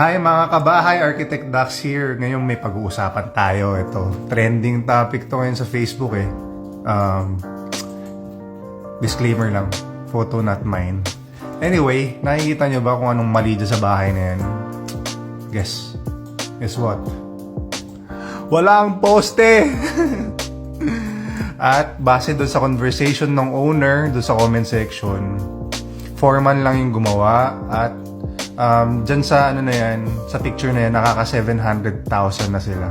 Hi mga kabahay, Architect Dax here. Ngayon may pag-uusapan tayo. Ito, trending topic to ngayon sa Facebook eh. Um, disclaimer lang, photo not mine. Anyway, nakikita nyo ba kung anong mali sa bahay na yan? Guess. Guess what? Walang poste! At base doon sa conversation ng owner, doon sa comment section, foreman lang yung gumawa at um, dyan sa ano na yan, sa picture na yan, nakaka 700,000 na sila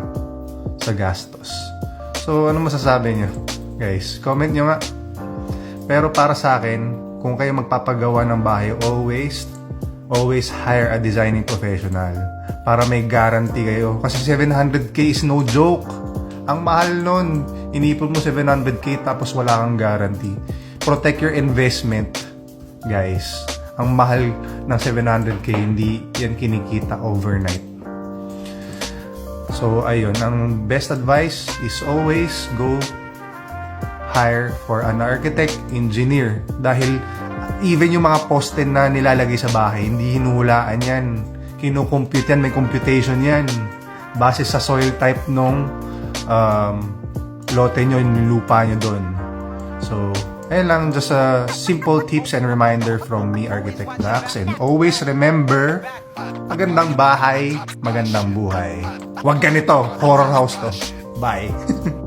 sa gastos. So, ano masasabi nyo? Guys, comment nyo nga. Pero para sa akin, kung kayo magpapagawa ng bahay, always, always hire a designing professional para may guarantee kayo. Kasi 700k is no joke. Ang mahal nun. Inipon mo 700k tapos wala kang guarantee. Protect your investment, guys. Ang mahal ng 700k, hindi yan kinikita overnight. So, ayun. Ang best advice is always go hire for an architect, engineer. Dahil even yung mga poste na nilalagay sa bahay, hindi hinuhulaan yan. Kinukompute yan, may computation yan. Base sa soil type nung um, lote nyo, yung lupa nyo doon. So, ayun lang, just a simple tips and reminder from me, Architect Dax. And always remember, magandang bahay, magandang buhay. Huwag ganito, horror house to. Bye!